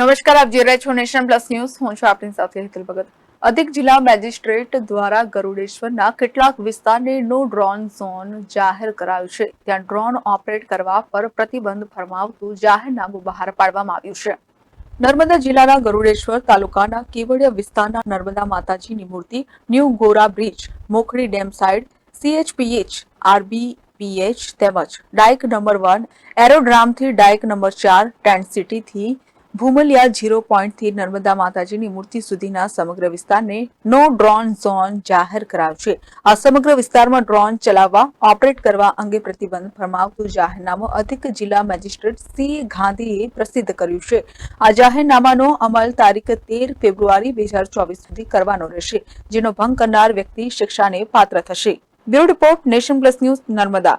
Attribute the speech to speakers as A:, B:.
A: નમસ્કાર, આપ જોઈ રહ્યા છો નેશન પ્લસ ન્યૂઝ. હું છું આપની સાથે હેતલ ભગત. અધિક જિલ્લા મેજિસ્ટ્રેટ દ્વારા ગરુડેશ્વરના કેટલાક વિસ્તારને નો ડ્રોન ઝોન જાહેર કરાયું છે. ત્યાં ડ્રોન ઓપરેટ કરવા પર પ્રતિબંધ ફરમાવતું જાહેરનામું બહાર પાડવામાં આવ્યું છે. નર્મદા જિલ્લાના ગરુડેશ્વર તાલુકાના કેવડિયા વિસ્તારના નર્મદા માતાજીની મૂર્તિ new Gora bridge, Mokhdi dam side CHPH RBPH તેમજ ડાયક નંબર વન, એરોડ્રામથી ડાયક નંબર ચાર, ટેન્ટ સિટીથી ભૂમલિયા ઝીરો પોઈન્ટથી નર્મદા માતાજીની મૂર્તિ સુધીના સમગ્ર વિસ્તારને નો ડ્રોન ઝોન જાહેર કરાયો છે આ સમગ્ર વિસ્તારમાં ડ્રોન ચલાવવા, ઓપરેટ કરવા અંગે પ્રતિબંધ ફરમાવતું જાહેરનામું અધિક જિલ્લા મેજિસ્ટ્રેટ સી. ગાંધીએ પ્રસિદ્ધ કર્યું છે. આ જાહેરનામાનો અમલ તારીખ તેર ફેબ્રુઆરી બે સુધી કરવાનો રહેશે, જેનો ભંગ કરનાર વ્યક્તિ શિક્ષાને પાત્ર થશે. Bureau report Nation Plus News Narmada.